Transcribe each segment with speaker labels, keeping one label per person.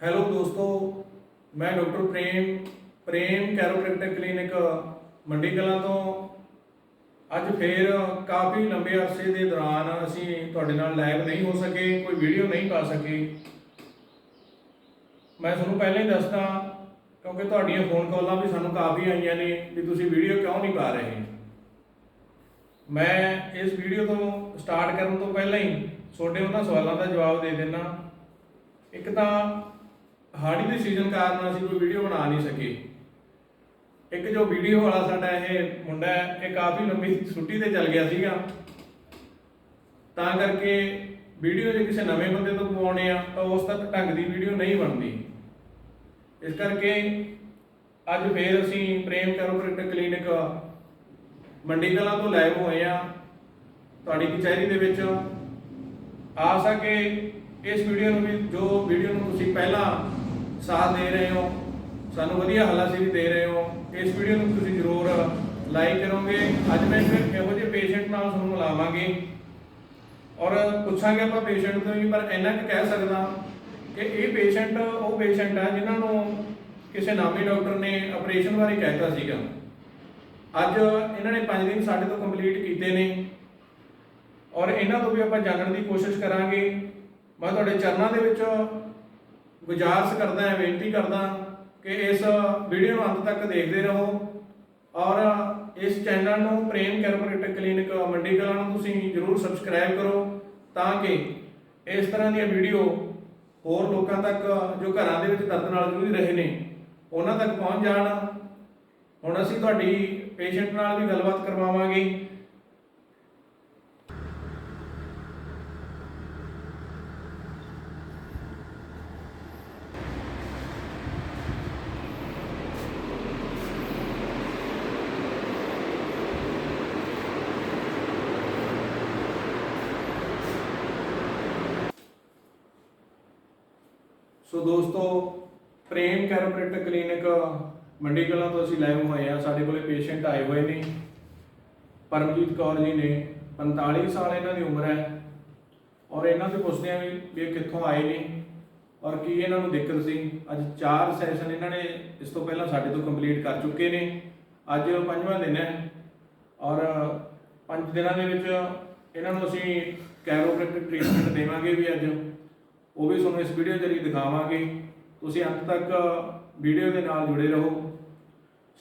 Speaker 1: Hello ਦੋਸਤੋ ਮੈਂ doctor Prem Prem chiropractic clinic Mandi Kalan ਤੋਂ ਅੱਜ ਫੇਰ ਕਾਫੀ ਲੰਬੇ ਅਰਸੇ ਦੇ ਦੌਰਾਨ ਅਸੀਂ ਤੁਹਾਡੇ ਨਾਲ ਲਾਈਵ ਨਹੀਂ ਹੋ ਸਕੇ ਕੋਈ ਵੀਡੀਓ ਨਹੀਂ ਪਾ ਸਕੇ ਮੈਂ ਤੁਹਾਨੂੰ ਪਹਿਲਾਂ ਹੀ ਦੱਸਦਾ ਕਿਉਂਕਿ ਤੁਹਾਡੀਆਂ ਫੋਨ ਕਾਲਾਂ ਵੀ ਸਾਨੂੰ ਕਾਫੀ ਆਈਆਂ ਨੇ ਵੀ ਤੁਸੀਂ ਵੀਡੀਓ ਕਿਉਂ ਨਹੀਂ ਪਾ ਰਹੇ ਮੈਂ ਇਸ ਵੀਡੀਓ ਤੋਂ ਸਟਾਰਟ ਕਰਨ ਤੋਂ ਪਹਿਲਾਂ ਹੀ ਤੁਹਾਡੇ ਉਹਨਾਂ ਸਵਾਲਾਂ ਦਾ ਜਵਾਬ ਦੇ ਦਿੰਦਾ ਇੱਕ ਤਾਂ ਹਾੜੀ ਦੇ ਸੀਜ਼ਨ ਕਾਰਨ ਅਸੀਂ ਕੋਈ ਵੀਡੀਓ ਬਣਾ ਨਹੀਂ ਸਕੇ। ਇੱਕ ਜੋ ਵੀਡੀਓ ਵਾਲਾ ਸਾਡਾ ਇਹ ਮੁੰਡਾ ਹੈ, ਇਹ ਕਾਫੀ ਲੰਬੀ ਛੁੱਟੀ ਤੇ ਚੱਲ ਗਿਆ ਸੀਗਾ। ਤਾਂ ਕਰਕੇ ਵੀਡੀਓ ਜੇ ਕਿਸੇ ਨਵੇਂ ਬੰਦੇ ਤੋਂ ਪਵਾਉਣੇ ਆ, ਤਾਂ ਉਸ ਤੱਕ ਢੰਗ ਦੀ ਵੀਡੀਓ ਨਹੀਂ ਬਣਦੀ। ਇਸ ਕਰਕੇ ਅੱਜ ਫੇਰ ਅਸੀਂ ਪ੍ਰੇਮ ਕਰੋ ਕ੍ਰਿਕਟ ਕਲੀਨਿਕ ਮੰਡੀ ਕਲਾਂ ਤੋਂ ਲਾਈਵ ਹੋਏ ਆ, ਤੁਹਾਡੀ ਕਚਹਿਰੀ ਦੇ ਵਿੱਚ। ਆ ਸਕੇ ਇਸ ਵੀਡੀਓ ਨੂੰ ਵੀ ਜੋ ਵੀਡੀਓ ਨੂੰ ਤੁਸੀਂ ਪਹਿਲਾਂ ਸਾਥ ਦੇ ਰਹੇ ਹੋ, ਸਾਨੂੰ ਵਧੀਆ ਹੱਲਾਸ਼ੇਰੀ ਦੇ ਰਹੇ ਹੋ। ਇਸ ਵੀਡੀਓ ਨੂੰ ਤੁਸੀਂ ਜ਼ਰੂਰ ਲਾਈਕ ਕਰੋਗੇ। ਅੱਜ ਮੈਂ ਫਿਰ ਇਹੋ ਜਿਹੇ ਪੇਸ਼ੈਂਟ ਨਾਲ ਤੁਹਾਨੂੰ ਮਿਲਾਵਾਂਗੇ। ਔਰ ਪੁੱਛਾਂਗੇ ਆਪਾਂ ਪੇਸ਼ੈਂਟ ਤੋਂ ਵੀ, ਪਰ ਇੰਨਾ ਕੁ ਕਹਿ ਸਕਦਾ ਕਿ ਇਹ ਪੇਸ਼ੈਂਟ ਉਹ ਪੇਸ਼ੈਂਟ ਹੈ ਜਿਨ੍ਹਾਂ ਨੂੰ ਕਿਸੇ ਨਾਮੀ ਡਾਕਟਰ ਨੇ ਆਪਰੇਸ਼ਨ ਬਾਰੇ ਕਹਿਤਾ ਸੀਗਾ। ਅੱਜ ਇਹਨਾਂ ਨੇ 5 ਦਿਨ ਸਾਡੇ ਤੋਂ ਕੰਪਲੀਟ ਕੀਤੇ ਨੇ। ਔਰ ਇਹਨਾਂ ਤੋਂ ਵੀ ਆਪਾਂ ਜਾਣਨ ਦੀ ਕੋਸ਼ਿਸ਼ ਕਰਾਂਗੇ। ਮੈਂ ਤੁਹਾਡੇ ਚਰਨਾਂ ਦੇ ਵਿੱਚ ਗੁਜ਼ਾਰਸ ਕਰਦਾ ਹਾਂ, ਬੇਨਤੀ ਕਰਦਾ ਕਿ ਇਸ ਵੀਡੀਓ ਨੂੰ ਅੰਤ ਤੱਕ ਦੇਖਦੇ ਰਹੋ ਔਰ ਇਸ ਚੈਨਲ ਨੂੰ ਪ੍ਰੇਮ ਕੈਰੋਪ੍ਰੈਕਟਿਕ ਕਲੀਨਿਕ ਮੰਡੀ ਕਲਾਂ ਨੂੰ ਤੁਸੀਂ ਜਰੂਰ ਸਬਸਕ੍ਰਾਈਬ ਕਰੋ ਤਾਂ ਕਿ ਇਸ ਤਰ੍ਹਾਂ ਦੀਆਂ ਵੀਡੀਓ ਹੋਰ ਲੋਕਾਂ ਤੱਕ ਜੋ ਘਰਾਂ ਦੇ ਵਿੱਚ ਦਰਦ ਨਾਲ ਜੂਝ ਰਹੇ ਨੇ, ਉਹਨਾਂ ਤੱਕ ਪਹੁੰਚ ਜਾਣ। ਹੁਣ ਅਸੀਂ ਤੁਹਾਡੀ ਪੇਸ਼ੈਂਟ ਨਾਲ ਵੀ ਗੱਲਬਾਤ ਕਰਵਾਵਾਂਗੇ। ਸੋ ਦੋਸਤੋ, ਪ੍ਰੇਮ ਕੈਰੋਪ੍ਰੈਕਟਿਕ ਕਲੀਨਿਕ ਮੰਡੀ ਕਲਾਂ ਤੋਂ ਅਸੀਂ ਲਾਈਵ ਹੋਏ ਆ ਸਾਡੇ ਕੋਲੇ ਪੇਸ਼ੈਂਟ ਆਏ ਹੋਏ ਨੇ। ਪਰਮਜੀਤ ਕੌਰ ਜੀ ਨੇ। 45 ਸਾਲ ਇਹਨਾਂ ਦੀ ਉਮਰ ਹੈ। ਔਰ ਇਹਨਾਂ ਤੋਂ ਪੁੱਛਦੇ ਆ ਵੀ ਇਹ ਕਿੱਥੋਂ ਆਏ ਨੇ ਔਰ ਕੀ ਇਹਨਾਂ ਨੂੰ ਦਿੱਕਤ ਸੀ। ਅੱਜ ਚਾਰ ਸੈਸ਼ਨ ਇਹਨਾਂ ਨੇ ਇਸ ਤੋਂ ਪਹਿਲਾਂ ਸਾਡੇ ਤੋਂ ਕੰਪਲੀਟ ਕਰ ਚੁੱਕੇ ਨੇ। ਅੱਜ ਪੰਜਵਾਂ ਦਿਨ ਹੈ। ਔਰ ਪੰਜ ਦਿਨਾਂ ਦੇ ਵਿੱਚ ਇਹਨਾਂ ਨੂੰ ਅਸੀਂ ਕੈਰੋਪ੍ਰੈਕਟਿਕ ਟ੍ਰੀਟਮੈਂਟ ਦੇਵਾਂਗੇ ਵੀ ਅੱਜ। ਉਹ ਵੀ ਤੁਹਾਨੂੰ ਇਸ ਵੀਡੀਓ ਜਰੀਏ ਦਿਖਾਵਾਂਗੇ। ਤੁਸੀਂ ਅੰਤ ਤੱਕ ਵੀਡੀਓ ਦੇ ਨਾਲ ਜੁੜੇ ਰਹੋ।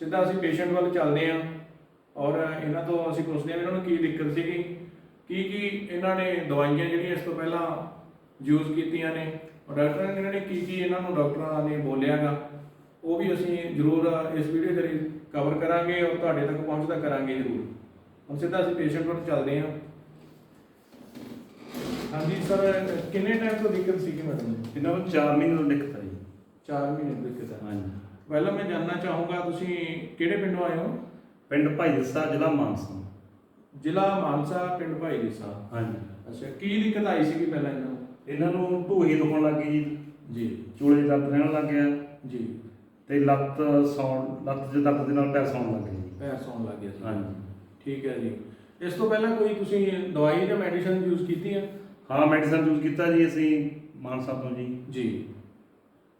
Speaker 1: ਸਿੱਧਾ ਅਸੀਂ ਪੇਸ਼ੈਂਟ ਵੱਲ ਚੱਲਦੇ ਹਾਂ ਔਰ ਇਹਨਾਂ ਤੋਂ ਅਸੀਂ ਪੁੱਛਦੇ ਹਾਂ ਇਹਨਾਂ ਨੂੰ ਕੀ ਦਿੱਕਤ ਸੀਗੀ, ਕੀ ਕੀ ਇਹਨਾਂ ਨੇ ਦਵਾਈਆਂ ਜਿਹੜੀਆਂ ਇਸ ਤੋਂ ਪਹਿਲਾਂ ਯੂਜ਼ ਕੀਤੀਆਂ ਨੇ ਔਰ ਡਾਕਟਰਾਂ ਨੇ ਇਹਨਾਂ ਨੇ ਕੀ ਕੀ ਇਹਨਾਂ ਨੂੰ ਡਾਕਟਰਾਂ ਨੇ ਬੋਲਿਆਗਾ, ਉਹ ਵੀ ਅਸੀਂ ਜ਼ਰੂਰ ਇਸ ਵੀਡੀਓ ਜਰੀਏ ਕਵਰ ਕਰਾਂਗੇ ਔਰ ਤੁਹਾਡੇ ਤੱਕ ਪਹੁੰਚਦਾ ਕਰਾਂਗੇ ਜ਼ਰੂਰ। ਹੁਣ ਸਿੱਧਾ ਅਸੀਂ ਪੇਸ਼ੈਂਟ ਵੱਲ ਚੱਲਦੇ ਹਾਂ। ਹਾਂਜੀ ਸਰ ਕਿੰਨੇ ਟਾਈਮ ਤੋਂ ਦਿੱਕਤ ਸੀਗੀ ਮੈਡਮ? ਨੂੰ
Speaker 2: ਇਹਨਾਂ ਨੂੰ 4 ਮਹੀਨੇ ਤੋਂ ਦਿੱਕਤ ਆਈ।
Speaker 1: 4 ਮਹੀਨੇ ਦੀ ਦਿੱਕਤ ਹੈ
Speaker 2: ਹਾਂਜੀ।
Speaker 1: ਪਹਿਲਾਂ ਮੈਂ ਜਾਨਣਾ ਚਾਹੂੰਗਾ ਤੁਸੀਂ ਕਿਹੜੇ ਪਿੰਡੋਂ ਆਏ ਹੋ?
Speaker 2: ਪਿੰਡ ਭਾਈ ਦਸਾ ਜ਼ਿਲ੍ਹਾ ਮਾਨਸਾ।
Speaker 1: ਜ਼ਿਲ੍ਹਾ ਮਾਨਸਾ ਪਿੰਡ ਭਾਈ ਦੇਸਾ
Speaker 2: ਹਾਂਜੀ।
Speaker 1: ਅੱਛਾ ਕੀ ਦਿੱਕਤ ਆਈ ਸੀਗੀ ਪਹਿਲਾਂ ਇਹਨਾਂ ਨੂੰ?
Speaker 2: ਇਹਨਾਂ ਨੂੰ ਢੂਹੀ ਦੁਖਣ ਲੱਗੀ ਜੀ।
Speaker 1: ਜੀ।
Speaker 2: ਚੂਲੇ ਦਰਦ ਰਹਿਣ ਲੱਗ ਗਿਆ।
Speaker 1: ਜੀ।
Speaker 2: ਤੇ ਲੱਤ ਸੌਣ ਲੱਤ 'ਚ ਦਰਦ ਦੇ ਨਾਲ ਪੈਰ ਸੌਣ ਲੱਗ ਗਏ ਜੀ।
Speaker 1: ਪੈਰ ਸੌਣ ਲੱਗ ਗਿਆ ਸੀ।
Speaker 2: ਹਾਂਜੀ।
Speaker 1: ਠੀਕ ਹੈ ਜੀ। ਇਸ ਤੋਂ ਪਹਿਲਾਂ ਕੋਈ ਤੁਸੀਂ ਦਵਾਈ ਜਾਂ ਮੈਡੀਸਨ ਯੂਜ਼ ਕੀਤੀ ਹੈ
Speaker 2: ਹਾਂ ਮੈਡੀਸਨ ਯੂਜ਼ ਕੀਤਾ ਜੀ ਅਸੀਂ ਮਾਨਸਾ ਤੋਂ ਜੀ।
Speaker 1: ਜੀ।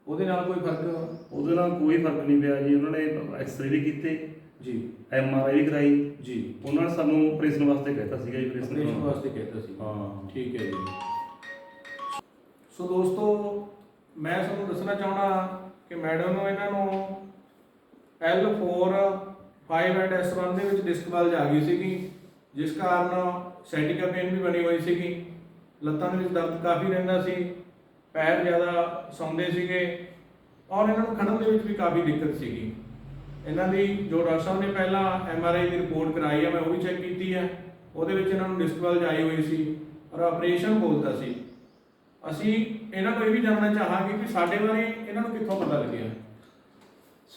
Speaker 1: ਉਹਦੇ ਨਾਲ ਕੋਈ ਫ਼ਰਕ?
Speaker 2: ਉਹਦੇ ਨਾਲ ਕੋਈ ਫ਼ਰਕ ਨਹੀਂ ਪਿਆ ਜੀ ਉਹਨਾਂ ਨੇ ਐਕਸ-ਰੇ ਵੀ ਕੀਤੇ।
Speaker 1: ਜੀ।
Speaker 2: ਐਮ ਆਰ ਆਈ ਵੀ ਕਰਾਈ।
Speaker 1: ਜੀ।
Speaker 2: ਉਹਨਾਂ ਨੇ ਸਾਨੂੰ ਆਪਰੇਸ਼ਨ ਵਾਸਤੇ ਕਹਿਤਾ ਸੀਗਾ ਜੀ ਆਪਰੇਸ਼ਨ
Speaker 1: ਆਪਰੇਸ਼ਨ ਵਾਸਤੇ ਕਹਿੰਦਾ ਸੀ।
Speaker 2: ਹਾਂ।
Speaker 1: ਠੀਕ ਹੈ ਜੀ। ਸੋ ਦੋਸਤੋ ਮੈਂ ਤੁਹਾਨੂੰ ਦੱਸਣਾ ਚਾਹਣਾ ਕਿ ਮੈਡਮ ਨੂੰ ਇਹਨਾਂ ਨੂੰ L4 5 ਐਂਡ S1 ਦੇ ਵਿੱਚ ਡਿਸਕ ਬਲਜ ਆ ਗਈ ਸੀਗੀ ਜਿਸ ਕਾਰਨ ਸੈਟਿਕਾ ਪੇਨ ਵੀ ਬਣੀ ਹੋਈ ਸੀਗੀ। ਲੱਤਾਂ ਦੇ ਵਿੱਚ ਦਰਦ ਕਾਫੀ ਰਹਿੰਦਾ ਸੀ ਪੈਰ ਜ਼ਿਆਦਾ ਸੌਂਦੇ ਸੀਗੇ ਔਰ ਇਹਨਾਂ ਨੂੰ ਖੜਨ ਦੇ ਵਿੱਚ ਵੀ ਕਾਫੀ ਦਿੱਕਤ ਸੀਗੀ। ਇਹਨਾਂ ਦੀ ਜੋ ਡਾਕਟਰ ਸਾਹਿਬ ਨੇ ਪਹਿਲਾਂ ਐਮਆਰਆਈ ਦੀ ਰਿਪੋਰਟ ਕਰਾਈ ਹੈ ਮੈਂ ਉਹ ਵੀ ਚੈੱਕ ਕੀਤੀ ਹੈ ਉਹਦੇ ਵਿੱਚ ਇਹਨਾਂ ਨੂੰ ਡਿਸਕ ਬਲਜ ਆਈ ਹੋਈ ਸੀ ਔਰ ਆਪਰੇਸ਼ਨ ਬੋਲਤਾ ਸੀ। ਅਸੀਂ ਇਹਨਾਂ ਤੋਂ ਇਹ ਵੀ ਜਾਣਨਾ ਚਾਹਾਂਗੇ ਕਿ ਸਾਡੇ ਬਾਰੇ ਇਹਨਾਂ ਨੂੰ ਕਿੱਥੋਂ ਪਤਾ ਲੱਗਿਆ?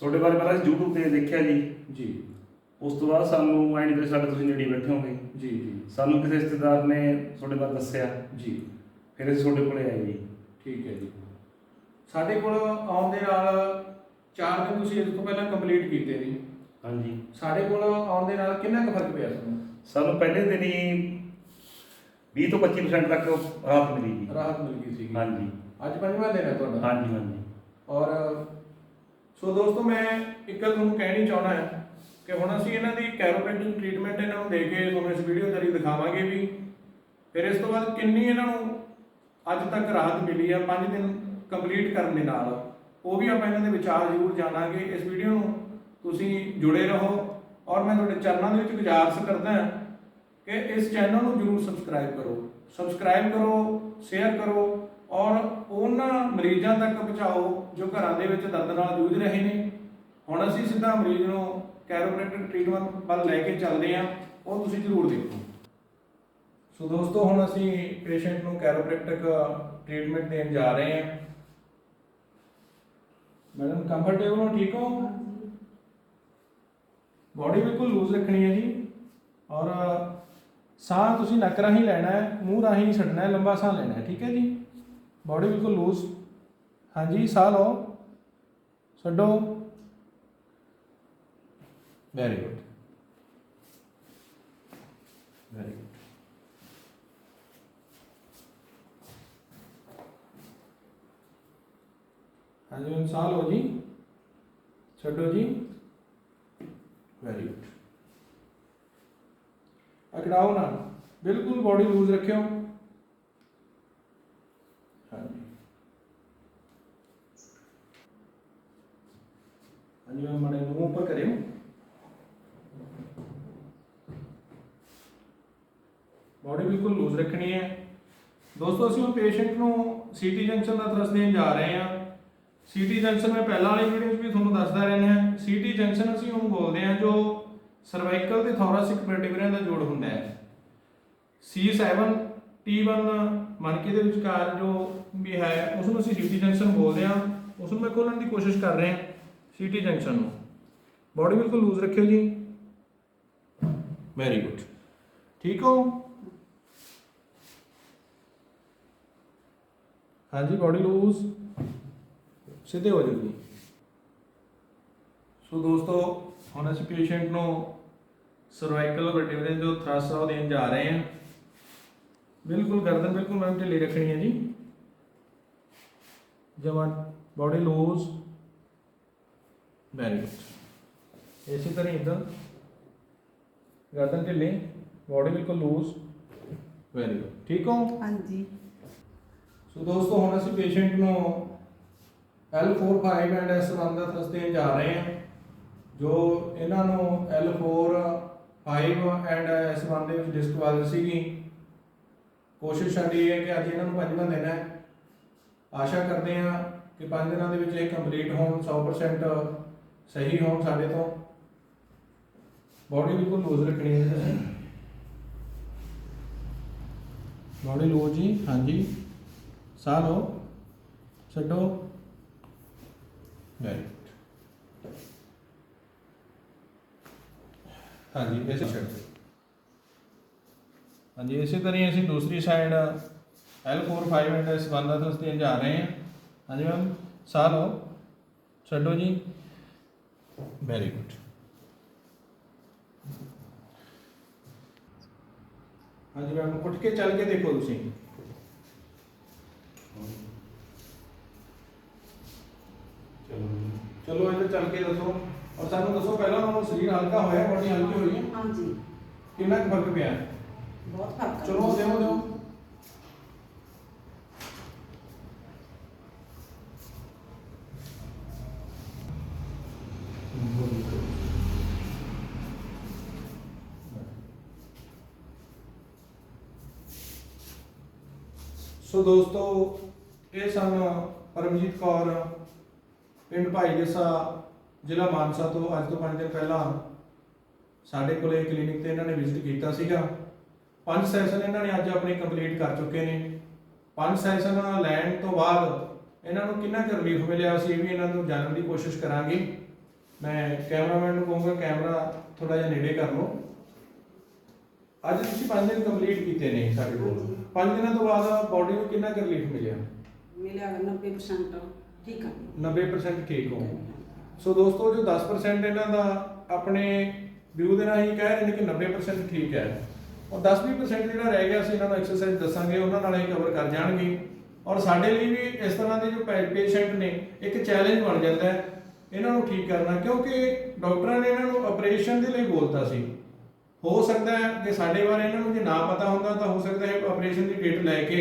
Speaker 2: ਤੁਹਾਡੇ ਬਾਰੇ ਪਹਿਲਾਂ YouTube ਤੇ ਦੇਖਿਆ ਜੀ।
Speaker 1: ਜੀ।
Speaker 2: ਉਸ ਤੋਂ ਬਾਅਦ ਸਾਨੂੰ ਐਂ ਨਹੀਂ ਪਤਾ ਸਾਡੇ ਤੁਸੀਂ ਨੇੜੇ ਬੈਠੇ ਹੋਗੇ
Speaker 1: ਜੀ ਜੀ।
Speaker 2: ਸਾਨੂੰ ਕਿਸੇ ਰਿਸ਼ਤੇਦਾਰ ਨੇ ਤੁਹਾਡੇ ਬਾਰੇ ਦੱਸਿਆ।
Speaker 1: ਜੀ।
Speaker 2: ਫਿਰ ਅਸੀਂ ਤੁਹਾਡੇ ਕੋਲੇ ਆਏ ਜੀ।
Speaker 1: ਠੀਕ ਹੈ ਜੀ। ਸਾਡੇ ਕੋਲ ਆਉਣ ਦੇ ਨਾਲ 4 ਦਿਨ ਤੁਸੀਂ ਇਸ ਤੋਂ ਪਹਿਲਾਂ ਕੰਪਲੀਟ ਕੀਤੇ ਨੇ।
Speaker 2: ਹਾਂਜੀ।
Speaker 1: ਸਾਡੇ ਕੋਲ ਆਉਣ ਦੇ ਨਾਲ ਕਿੰਨਾ ਕੁ ਫ਼ਰਕ ਪਿਆ ਤੁਹਾਨੂੰ?
Speaker 2: ਸਾਨੂੰ ਪਹਿਲੇ ਦਿਨ ਹੀ 20 ਤੋਂ 25% ਤੱਕ ਰਾਹਤ ਮਿਲੀ ਜੀ।
Speaker 1: ਰਾਹਤ ਮਿਲ ਗਈ ਸੀ
Speaker 2: ਹਾਂਜੀ।
Speaker 1: ਅੱਜ ਪੰਜਵਾਂ ਦਿਨ ਹੈ ਤੁਹਾਡਾ।
Speaker 2: ਹਾਂਜੀ ਹਾਂਜੀ।
Speaker 1: ਔਰ ਸੋ ਦੋਸਤੋ ਮੈਂ ਇੱਕ ਗੱਲ ਤੁਹਾਨੂੰ ਕਹਿਣੀ ਚਾਹਣਾ ਹੈ। ਕਿ ਹੁਣ ਅਸੀਂ ਇਹਨਾਂ ਦੀ ਕੈਰੋਪ੍ਰੈਕਟਿਕ ਟ੍ਰੀਟਮੈਂਟ ਇਹਨਾਂ ਨੂੰ ਦੇ ਕੇ ਤੁਹਾਨੂੰ ਇਸ ਵੀਡੀਓ ਦੇ ਜਰੀ ਦਿਖਾਵਾਂਗੇ ਵੀ ਫਿਰ ਇਸ ਤੋਂ ਬਾਅਦ ਕਿੰਨੀ ਇਹਨਾਂ ਨੂੰ ਅੱਜ ਤੱਕ ਰਾਹਤ ਮਿਲੀ ਆ 5 ਦਿਨ ਕੰਪਲੀਟ ਕਰਨ ਦੇ ਨਾਲ। ਉਹ ਵੀ ਆਪਾਂ ਇਹਨਾਂ ਦੇ ਵਿਚਾਰ ਜ਼ਰੂਰ ਜਾਣਾਂਗੇ। ਇਸ ਵੀਡੀਓ ਨੂੰ ਤੁਸੀਂ ਜੁੜੇ ਰਹੋ ਔਰ ਮੈਂ ਤੁਹਾਡੇ ਚਰਨਾਂ ਦੇ ਵਿੱਚ ਗੁਜ਼ਾਰਸ ਕਰਦਾ ਹਾਂ ਕਿ ਇਸ ਚੈਨਲ ਨੂੰ ਜਰੂਰ ਸਬਸਕ੍ਰਾਈਬ ਕਰੋ। ਸਬਸਕ੍ਰਾਈਬ ਕਰੋ ਸ਼ੇਅਰ ਕਰੋ ਔਰ ਉਹਨਾਂ ਮਰੀਜ਼ਾਂ ਤੱਕ ਪਹੁੰਚਾਓ ਜੋ ਘਰਾਂ ਦੇ ਵਿੱਚ ਦਰਦ ਨਾਲ ਜੂਝ ਰਹੇ ਨੇ। ਹੁਣ ਅਸੀਂ ਸਿੱਧਾ ਮਰੀਜ਼ ਨੂੰ ਕੈਰੋਪ੍ਰੈਕਟਿਕ ਟ੍ਰੀਟਮੈਂਟ ਵੱਲ ਲੈ ਕੇ ਚੱਲਦੇ ਹਾਂ, ਉਹ ਤੁਸੀਂ ਜਰੂਰ ਦੇਖੋ। ਸੋ ਦੋਸਤੋ, ਹੁਣ ਅਸੀਂ ਪੇਸ਼ੈਂਟ ਨੂੰ ਕੈਰੋਪ੍ਰੈਕਟਿਕ ਟ੍ਰੀਟਮੈਂਟ ਦੇਣ ਜਾ ਰਹੇ ਹਾਂ। ਮੈਡਮ ਕੰਫਰਟੇਬਲ ਹੋ? ਠੀਕ ਹੋ? ਬਾਡੀ ਬਿਲਕੁਲ ਲੂਜ਼ ਰੱਖਣੀ ਹੈ ਜੀ। ਔਰ ਸਾਹ ਤੁਸੀਂ ਨੱਕ ਰਾਹੀਂ ਲੈਣਾ ਹੈ, ਮੂੰਹ ਰਾਹੀਂ ਛੱਡਣਾ ਹੈ, ਲੰਬਾ ਸਾਹ ਲੈਣਾ ਹੈ, ਠੀਕ ਹੈ ਜੀ? ਬਾਡੀ ਬਿਲਕੁਲ ਲੂਜ਼ ਹਾਂਜੀ, ਸਾਹ ਲਓ। ਛੱਡੋ। ਵੈਰੀ ਗੁੱਡ ਵੈਰੀ ਗੁੱਡ ਹਾਂਜੀ ਹੁਣ ਸਾਹ ਲਓ ਜੀ। ਛੱਡੋ ਜੀ। ਵੈਰੀ ਗੁੱਡ ਅਕੜਾਓ ਨਾ। ਬਿਲਕੁਲ ਬਾਡੀ ਲੂਜ਼ ਰੱਖਿਓ ਹਾਂਜੀ ਹਾਂਜੀ ਮੈਂ ਮੜੇ ਨੂੰ ਉੱਪਰ ਕਰਿਓ ਬਾਡੀ ਬਿਲਕੁਲ ਲੂਜ਼ ਰੱਖਣੀ ਹੈ ਦੋਸਤੋ ਅਸੀਂ ਹੁਣ ਪੇਸ਼ੈਂਟ ਨੂੰ ਸੀਟੀ ਜੰਕਸ਼ਨ ਦਾ ਥਰਸ ਦੇਣ ਜਾ ਰਹੇ ਹਾਂ। ਸੀਟੀ ਜੰਕਸ਼ਨ ਮੈਂ ਪਹਿਲਾਂ ਵਾਲੀ ਵੀਡੀਓ 'ਚ ਵੀ ਤੁਹਾਨੂੰ ਦੱਸਦਾ ਰਹਿੰਦਾ ਹਾਂ। ਸੀਟੀ ਜੰਕਸ਼ਨ ਅਸੀਂ ਉਹਨੂੰ ਬੋਲਦੇ ਹਾਂ ਜੋ ਸਰਵਾਈਕਲ ਤੇ ਥੋਰੈਸਿਕ ਵਰਟੀਬਰਾ ਦਾ ਜੋੜ ਹੁੰਦਾ ਹੈ। C7 T1 ਮਣਕੇ ਦੇ ਵਿਚਕਾਰ ਜੋ ਵੀ ਹੈ ਉਸ ਨੂੰ ਅਸੀਂ ਸੀਟੀ ਜੰਕਸ਼ਨ ਬੋਲਦੇ ਹਾਂ। ਉਸ ਨੂੰ ਮੈਂ ਖੋਲਣ ਦੀ ਕੋਸ਼ਿਸ਼ ਕਰ ਰਿਹਾ ਸੀਟੀ ਜੰਕਸ਼ਨ ਨੂੰ। ਬਾਡੀ ਬਿਲਕੁਲ ਲੂਜ਼ ਰੱਖਿਓ ਜੀ। ਵੈਰੀ ਗੁੱਡ ਠੀਕ ਹੋ? ਹਾਂਜੀ ਬਾਡੀ ਲੂਜ਼ ਸਿੱਧੇ ਹੋ ਜਾਓ ਜੀ। ਸੋ ਦੋਸਤੋ ਹੁਣ ਅਸੀਂ ਪੇਸ਼ੈਂਟ ਨੂੰ ਸਰਵਾਈਕਲ ਵਰਟੀਬਰੇ ਜੋ ਥ੍ਰਸ ਆ ਉਹ ਦੇਣ ਜਾ ਰਹੇ ਹਾਂ। ਬਿਲਕੁਲ ਗਰਦਨ ਬਿਲਕੁਲ ਮੈਮ ਢਿੱਲੀ ਰੱਖਣੀ ਹੈ ਜੀ। ਜਮਾਂ ਬਾਡੀ ਲੂਜ਼ ਵੈਰੀ ਗੁੱਡ ਇਸੇ ਤਰ੍ਹਾਂ ਇਦਾਂ ਗਰਦਨ ਢਿੱਲੀ ਬਾਡੀ ਬਿਲਕੁਲ ਲੂਜ਼ ਵੈਰੀ ਗੁੱਡ ਠੀਕ ਹੋ?
Speaker 3: ਹਾਂਜੀ।
Speaker 1: ਸੋ ਦੋਸਤੋ, ਹੁਣ ਅਸੀਂ ਪੇਸ਼ੈਂਟ ਨੂੰ L4 5 ਐਂਡ S1 ਦਾ ਥਰਸ ਜਾ ਰਹੇ ਹਾਂ, ਜੋ ਇਹਨਾਂ ਨੂੰ L4 5 ਐਂਡ S1 ਦੇ ਵਿੱਚ ਡਿਸਕ ਵੱਜ ਸੀਗੀ। ਕੋਸ਼ਿਸ਼ ਸਾਡੀ ਹੈ ਕਿ ਅੱਜ ਇਹਨਾਂ ਨੂੰ ਪੰਜਵਾਂ ਦਿਨ ਹੈ। ਆਸ਼ਾ ਕਰਦੇ ਹਾਂ ਕਿ ਪੰਜ ਦਿਨਾਂ ਦੇ ਵਿੱਚ ਇਹ ਕੰਪਲੀਟ ਹੋਣ 100% ਸਹੀ ਹੋਣ ਸਾਡੇ ਤੋਂ। ਬਾਡੀ ਬਿਲਕੁਲ ਲੂਜ਼ ਰੱਖਣੀ ਹੈ। ਤੁਸੀਂ ਬਾਡੀ ਲੂਜ਼ ਜੀ, ਹਾਂਜੀ। ਸਾਹ ਲਓ ਛੱਡੋ। ਵੈਰੀ ਗੁੱਡ ਹਾਂਜੀ ਇਸੇ ਛੱਡ ਦਿਓ। ਹਾਂਜੀ, ਇਸੇ ਤਰ੍ਹਾਂ ਹੀ ਅਸੀਂ ਦੂਸਰੀ ਸਾਈਡ L45 ਐਂਡ S1 ਦਾ ਥਰਸ ਦੇਣ ਜਾ ਰਹੇ ਹਾਂ। ਹਾਂਜੀ ਮੈਮ ਸਾਹ ਲਓ ਛੱਡੋ ਜੀ। ਵੈਰੀ ਗੁੱਡ ਹਾਂਜੀ ਮੈਮ ਉੱਠ ਕੇ ਚੱਲ ਕੇ ਦੇਖੋ ਤੁਸੀਂ। ਚਲੋ ਇੱਧਰ ਚੱਲ ਕੇ ਦੱਸੋ। ਔਰ ਸਾਨੂੰ ਦੱਸੋ ਪਹਿਲਾਂ ਨਾਲੋਂ ਸਰੀਰ ਹਲਕਾ ਹੋਇਆ ਬੋਡੀ ਹਲਕੀ ਹੋਈ ਹੈ?
Speaker 3: ਹਾਂਜੀ।
Speaker 1: ਕਿੰਨਾ ਕੁ ਫ਼ਰਕ ਪਿਆ?
Speaker 3: ਬਹੁਤ ਫ਼ਰਕ
Speaker 1: ਚਲੋ ਦਿਓ ਦਿਓ। ਸੋ ਦੋਸਤੋ, ਇਹ ਸਨ ਪਰਮਜੀਤ ਕੌਰ, ਪਿੰਡ ਭਾਈ ਜੱਸਾ, ਜ਼ਿਲ੍ਹਾ ਮਾਨਸਾ ਤੋਂ ਅੱਜ ਤੋਂ 5 ਦਿਨ ਪਹਿਲਾਂ ਸਾਡੇ ਕੋਲੇ ਕਲੀਨਿਕ ਤੇ ਇਹਨਾਂ ਨੇ ਵਿਜ਼ਿਟ ਕੀਤਾ ਸੀਗਾ। ਪੰਜ ਸੈਸ਼ਨ ਇਹਨਾਂ ਨੇ ਅੱਜ ਆਪਣੇ ਕੰਪਲੀਟ ਕਰ ਚੁੱਕੇ ਨੇ। ਪੰਜ ਸੈਸ਼ਨ ਲੈਣ ਤੋਂ ਬਾਅਦ ਇਹਨਾਂ ਨੂੰ ਕਿੰਨਾ ਕੁ ਰਿਲੀਫ ਮਿਲਿਆ ਅਸੀਂ ਇਹ ਵੀ ਇਹਨਾਂ ਨੂੰ ਜਾਣਨ ਦੀ ਕੋਸ਼ਿਸ਼ ਕਰਾਂਗੇ। ਮੈਂ ਕੈਮਰਾਮੈਨ ਨੂੰ ਕਹੂੰਗਾ, ਕੈਮਰਾ ਥੋੜਾ ਜਿਹਾ ਨੇੜੇ ਕਰ ਲਓ। ਅੱਜ ਤੁਸੀਂ ਪੰਜ ਦਿਨ ਕੰਪਲੀਟ ਕੀਤੇ ਨੇ ਸਾਡੇ ਕੋਲ। ਪੰਜ ਦਿਨਾਂ ਤੋਂ ਬਾਅਦ ਬਾਡੀ ਨੂੰ ਕਿੰਨਾ ਕੁ ਰਿਲੀਫ ਮਿਲਿਆ?
Speaker 3: ਮਿਲਿਆ 90% ਠੀਕ ਆ।
Speaker 1: 90% ਠੀਕ ਹੋ ਸੋ ਦੋਸਤੋ ਜੋ 10% ਇਹਨਾਂ ਦਾ ਆਪਣੇ ਵਿਊ ਦੇ ਰਾਹੀਂ ਕਹਿ ਰਹੇ ਨੇ ਕਿ 90% ਠੀਕ ਹੈ ਔਰ 10-20% ਜਿਹੜਾ ਰਹਿ ਗਿਆ ਸੀ ਇਹਨਾਂ ਨੂੰ ਐਕਸਰਸਾਈਜ਼ ਦੱਸਾਂਗੇ ਉਹਨਾਂ ਨਾਲ ਹੀ ਕਵਰ ਕਰ ਜਾਣਗੇ। ਔਰ ਸਾਡੇ ਲਈ ਵੀ ਇਸ ਤਰ੍ਹਾਂ ਦੇ ਜੋ ਪੇਸ਼ੈਂਟ ਨੇ ਇੱਕ ਚੈਲੰਜ ਬਣ ਜਾਂਦਾ ਹੈ। ਇਹਨਾਂ ਨੂੰ ਠੀਕ ਕਰਨਾ ਕਿਉਂਕਿ ਡਾਕਟਰਾਂ ਨੇ ਇਹਨਾਂ ਨੂੰ ਆਪਰੇਸ਼ਨ ਦੇ ਲਈ ਬੋਲਤਾ ਸੀ। ਹੋ ਸਕਦਾ ਹੈ ਕਿ ਸਾਡੇ ਬਾਰੇ ਇਹਨਾਂ ਨੂੰ ਜੇ ਨਾ ਪਤਾ ਹੁੰਦਾ ਤਾਂ ਹੋ ਸਕਦਾ ਹੈ ਆਪਰੇਸ਼ਨ ਦੀ ਡੇਟ ਲੈ ਕੇ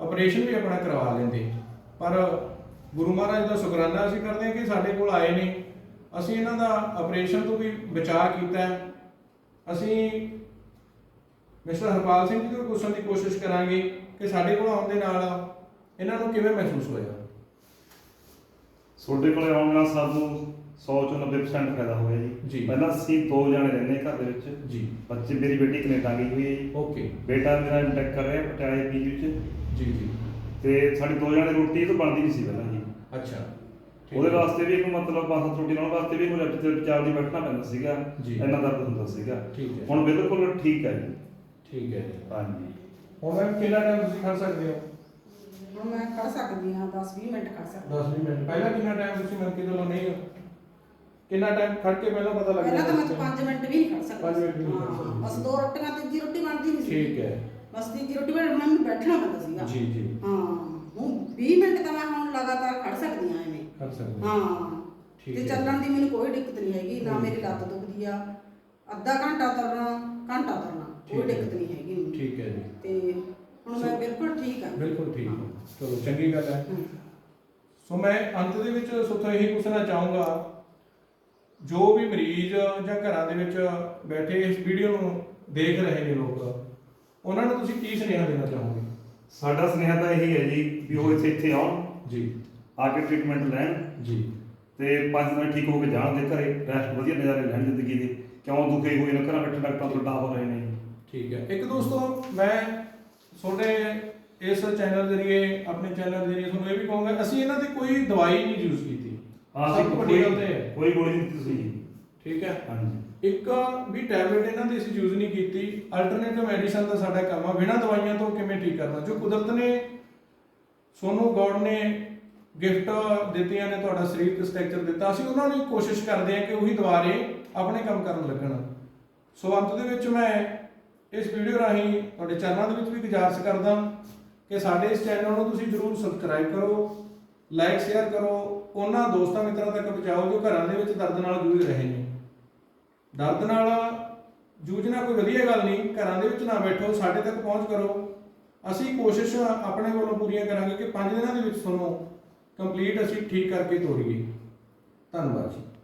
Speaker 1: ਆਪਰੇਸ਼ਨ ਵੀ ਆਪਣਾ ਕਰਵਾ ਲੈਂਦੇ। ਪਰ ਗੁਰੂ ਮਹਾਰਾਜ ਦਾ ਸ਼ੁਕਰਾਨਾ ਅਸੀਂ ਕਰਦੇ ਹਾਂ ਕਿ ਸਾਡੇ ਕੋਲ ਆਏ ਨੇ। ਅਸੀਂ ਇਹਨਾਂ ਦਾ ਆਪਰੇਸ਼ਨ ਤੋਂ ਵੀ ਬਚਾਅ ਕੀਤਾ ਹੈ। ਅਸੀਂ ਮਿਸਟਰ ਹਰਪਾਲ ਸਿੰਘ ਜੀ ਤੋਂ ਪੁੱਛਣ ਦੀ ਕੋਸ਼ਿਸ਼ ਕਰਾਂਗੇ ਕਿ ਸਾਡੇ ਕੋਲ ਆਉਣ ਦੇ ਨਾਲ ਇਹਨਾਂ ਨੂੰ ਕਿਵੇਂ ਮਹਿਸੂਸ ਹੋਇਆ।
Speaker 2: ਤੁਹਾਡੇ ਕੋਲ ਆਉਣ ਨਾਲ ਸਾਨੂੰ 100 ਚੋਂ 90% ਫਾਇਦਾ ਹੋਇਆ ਜੀ।
Speaker 1: ਜੀ।
Speaker 2: ਪਹਿਲਾਂ ਅਸੀਂ ਦੋ ਜਣੇ ਰਹਿੰਦੇ ਘਰ ਦੇ ਵਿੱਚ।
Speaker 1: ਜੀ।
Speaker 2: ਬੱਚੇ ਮੇਰੀ ਬੇਟੀ ਕੈਨੇਡਾ ਗਈ ਹੋਈ ਹੈ ਜੀ।
Speaker 1: ਓਕੇ।
Speaker 2: ਬੇਟਾ ਮੇਰਾ ਇੰਟੈਕ ਕਰ ਰਿਹਾ ਪਟਿਆਲੇ ਪੀਜੀ ਵਿੱਚ
Speaker 1: ਜੀ ਜੀ।
Speaker 2: ਤੇ ਸਾਡੀ ਦੋ ਜਣੇ ਰੋਟੀ ਇਹ ਤੋਂ ਬਣਦੀ ਨਹੀਂ ਸੀ ਪਹਿਲਾਂ ਜੀ।
Speaker 1: ਅੱਛਾ। ਠੀਕ
Speaker 2: ਉਹਦੇ
Speaker 1: ਹੈ।
Speaker 2: ਵਾਸਤੇ ਵੀ ਇਹਨੂੰ ਮਤਲਬ ਬਾਸਾ ਰੋਟੀ ਲਾਉਣ ਵਾਸਤੇ ਵੀ ਇਹਨੂੰ ਰੱਜ ਤੇ ਵਿਚਾਰ ਦੀ ਬੈਠਣਾ ਪੈਂਦਾ ਸੀਗਾ।
Speaker 1: ਜੀ।
Speaker 2: ਇੰਨਾ ਦਰਦ ਹੁੰਦਾ ਸੀਗਾ।
Speaker 1: ਠੀਕ ਹੈ।
Speaker 2: ਹੁਣ ਬਿਲਕੁਲ ਠੀਕ ਹੈ ਜੀ।
Speaker 1: ਠੀਕ ਹੈ ਜੀ।
Speaker 2: ਹਾਂਜੀ।
Speaker 1: ਹੁਣ ਮੈਮ ਕਿੰਨਾ ਟਾਈਮ ਤੁਸੀਂ ਖੜ ਸਕਦੇ ਹੋ?
Speaker 3: ਹੁਣ ਮੈਂ ਖੜ ਸਕਦੀ ਹਾਂ 10 20 ਮਿੰਟ ਖੜ ਸਕਦੀ
Speaker 1: 10 20 ਮਿੰਟ। ਪਹਿਲਾਂ ਕਿੰਨਾ ਟਾਈਮ ਤੁਸੀਂ ਮੈਨੂੰ ਕਿਦੋਂ ਨਹੀਂ ਹੋ? ਕਿੰਨਾ ਟਾਈਮ ਖੜ ਕੇ ਪਹਿਲਾਂ ਪਤਾ
Speaker 3: ਹਾਂ।
Speaker 1: ਲੱਗਦਾ
Speaker 3: ਪਹਿਲਾਂ ਤਾਂ ਮੈਂ 5 ਮਿੰਟ ਵੀ ਨਹੀਂ ਖੜ ਸਕਦੀ
Speaker 1: ਪੰਜ ਮਿੰਟ ਵੀ ਨਹੀਂ ਖੜ
Speaker 3: ਹਾਂ,
Speaker 1: ਸਕਦੀ।
Speaker 3: ਬਸ ਦੋ ਰੋਟੀਆਂ ਤੀਜੀ ਰੋਟੀ ਬਣਦੀ ਨਹੀਂ ਸੀ
Speaker 1: ਠੀਕ ਹੈ
Speaker 3: ਬਸ ਤੀਜੀ ਰੋਟੀ ਬਣ ਮੈਨੂੰ ਬੈਠਣਾ ਪੈਂਦਾ ਸੀਗਾ
Speaker 1: ਜੀ ਜੀ
Speaker 3: ਹਾਂ ਹੁਣ 20 ਮਿੰਟ ਤਾਂ ਮੈਂ ਹੁਣ ਲਗਾਤਾਰ ਖੜ ਸਕਦੀ ਹਾਂ ਐਵੇਂ
Speaker 1: ਖੜ ਸਕਦੇ ਹੋ।
Speaker 3: ਹਾਂ
Speaker 1: ਠੀਕ
Speaker 3: ਤੇ
Speaker 1: ਹੈ।
Speaker 3: ਚੱਲਣ ਦੀ ਮੈਨੂੰ ਕੋਈ ਦਿੱਕਤ ਨਹੀਂ ਹੈਗੀ ਨਾ। ਮੇਰੀ ਲੱਤ ਦੁਖਦੀ ਆ ਅੱਧਾ ਘੰਟਾ ਤੁਰਨਾ ਘੰਟਾ ਤੁਰਨਾ ਕੋਈ
Speaker 1: ਠੀਕ ਹੈ।
Speaker 3: ਦਿੱਕਤ ਨਹੀਂ ਹੈਗੀ ਮੈਨੂੰ।
Speaker 1: ਠੀਕ ਹੈ ਜੀ
Speaker 3: ਤੇ ਹੁਣ ਮੈਂ ਬਿਲਕੁਲ ਠੀਕ ਹਾਂ
Speaker 1: ਬਿਲਕੁਲ ਠੀਕ ਹੈ ਚਲੋ ਚੰਗੀ ਗੱਲ ਹੈ। ਸੋ ਮੈਂ ਅੰਤ ਦੇ ਵਿੱਚ ਸੁੱਥਾ ਇਹੀ ਪੁੱਛਣਾ ਚਾਹੂੰਗਾ ਜੋ ਵੀ ਮਰੀਜ਼ ਜਾਂ ਘਰਾਂ ਦੇ ਵਿੱਚ ਬੈਠੇ ਇਸ ਵੀਡੀਓ ਨੂੰ ਦੇਖ ਰਹੇ ਨੇ ਲੋਕ ਉਹਨਾਂ ਨੂੰ ਤੁਸੀਂ ਕੀ ਸੁਨੇਹਾ ਦੇਣਾ ਚਾਹੋਗੇ?
Speaker 2: ਸਾਡਾ ਸੁਨੇਹਾ ਤਾਂ ਇਹੀ ਹੈ ਜੀ ਵੀ ਉਹ ਇੱਥੇ ਇੱਥੇ ਆਉਣ
Speaker 1: ਜੀ।
Speaker 2: ਆ ਕੇ ਟ੍ਰੀਟਮੈਂਟ ਲੈਣ
Speaker 1: ਜੀ।
Speaker 2: ਤੇ ਪੰਜ ਦਿਨ ਠੀਕ ਹੋ ਕੇ ਜਾਣ ਦੇ ਘਰੇ ਰੈਸਟ ਵਧੀਆ ਨਜ਼ਾਰੇ ਲੈਣ ਜ਼ਿੰਦਗੀ ਦੇ। ਕਿਉਂ ਦੁਖੇ ਹੋਏ ਨੇ ਘਰਾਂ ਬੈਠੇ ਡਾਕਟਰਾਂ ਤੋਂ ਡਾ ਹੋ ਰਹੇ ਨੇ।
Speaker 1: ਠੀਕ ਹੈ। ਇੱਕ ਦੋਸਤੋ ਮੈਂ ਤੁਹਾਡੇ ਇਸ ਚੈਨਲ ਜ਼ਰੀਏ ਆਪਣੇ ਚੈਨਲ ਜ਼ਰੀਏ ਤੁਹਾਨੂੰ ਇਹ ਵੀ ਕਹੂੰਗਾ ਅਸੀਂ ਇਹਨਾਂ ਦੀ ਕੋਈ ਦਵਾਈ ਨਹੀਂ ਯੂਜ਼ ਕੀਤੀ।
Speaker 2: ਹਾਂ
Speaker 1: ਸਭ ਤੋਂ ਵੱਡੀ
Speaker 2: ਕੋਈ
Speaker 1: ਗੱਲ ਤਾਂ ਇਹ ਹੈ
Speaker 2: ਕੋਈ ਗੋਲੀ ਨਹੀਂ ਦਿੱਤੀ ਤੁਸੀਂ। ਜੀ
Speaker 1: ਠੀਕ ਹੈ।
Speaker 2: ਹਾਂਜੀ।
Speaker 1: ਇੱਕ ਵੀ ਟੈਬਲੇਟ ਇਹਨਾਂ ਦੀ ਅਸੀਂ ਯੂਜ਼ ਨਹੀਂ ਕੀਤੀ। ਅਲਟਰਨੇਟਿਵ ਮੈਡੀਸਨ ਦਾ ਸਾਡਾ ਕੰਮ ਆ। ਬਿਨਾਂ ਦਵਾਈਆਂ ਤੋਂ ਕਿਵੇਂ ਠੀਕ ਕਰਨਾ? ਜੋ ਕੁਦਰਤ ਨੇ ਸੋਨੂੰ ਗੌਡ ਨੇ ਗਿਫਟ ਦਿੱਤੀਆਂ ਨੇ ਤੁਹਾਡਾ ਸਰੀਰ ਤੇ ਸਟਰਕਚਰ ਦਿੱਤਾ। ਅਸੀਂ ਉਹਨਾਂ ਨੂੰ ਕੋਸ਼ਿਸ਼ ਕਰਦੇ ਹਾਂ ਕਿ ਉਹੀ ਦੁਬਾਰੇ ਆਪਣੇ ਕੰਮ ਕਰਨ ਲੱਗਣ। ਸੋ ਅੰਤ ਦੇ ਵਿੱਚ ਮੈਂ ਇਸ ਵੀਡੀਓ ਰਾਹੀਂ ਤੁਹਾਡੇ ਚੈਨਲਾਂ ਦੇ ਵਿੱਚ ਵੀ ਗੁਜ਼ਾਰਿਸ਼ ਕਰਦਾ ਕਿ ਸਾਡੇ ਇਸ ਚੈਨਲ ਨੂੰ ਤੁਸੀਂ ਜਰੂਰ ਸਬਸਕ੍ਰਾਈਬ ਕਰੋ। ਲਾਈਕ ਸ਼ੇਅਰ ਕਰੋ। ਉਹਨਾਂ ਦੋਸਤਾਂ ਮਿੱਤਰਾਂ ਤੱਕ ਪਹੁੰਚਾਓ ਜੋ ਘਰਾਂ ਦੇ ਵਿੱਚ ਦਰਦ ਨਾਲ ਜੂਝ ਰਹੇ ਨੇ। ਦਰਦ ਨਾਲ ਜੂਝਣਾ ਕੋਈ ਵਧੀਆ ਗੱਲ ਨਹੀਂ। ਘਰਾਂ ਦੇ ਵਿੱਚ ਨਾ ਬੈਠੋ, ਸਾਡੇ ਤੱਕ ਪਹੁੰਚ ਕਰੋ। ਅਸੀਂ ਕੋਸ਼ਿਸ਼ ਆਪਣੇ ਵੱਲੋਂ ਪੂਰੀਆਂ ਕਰਾਂਗੇ ਕਿ 5 ਦਿਨਾਂ ਦੇ ਵਿੱਚ ਤੁਹਾਨੂੰ ਕੰਪਲੀਟ ਅਸੀਂ ਠੀਕ ਕਰਕੇ ਤੋਰੀਏ। ਧੰਨਵਾਦ ਜੀ।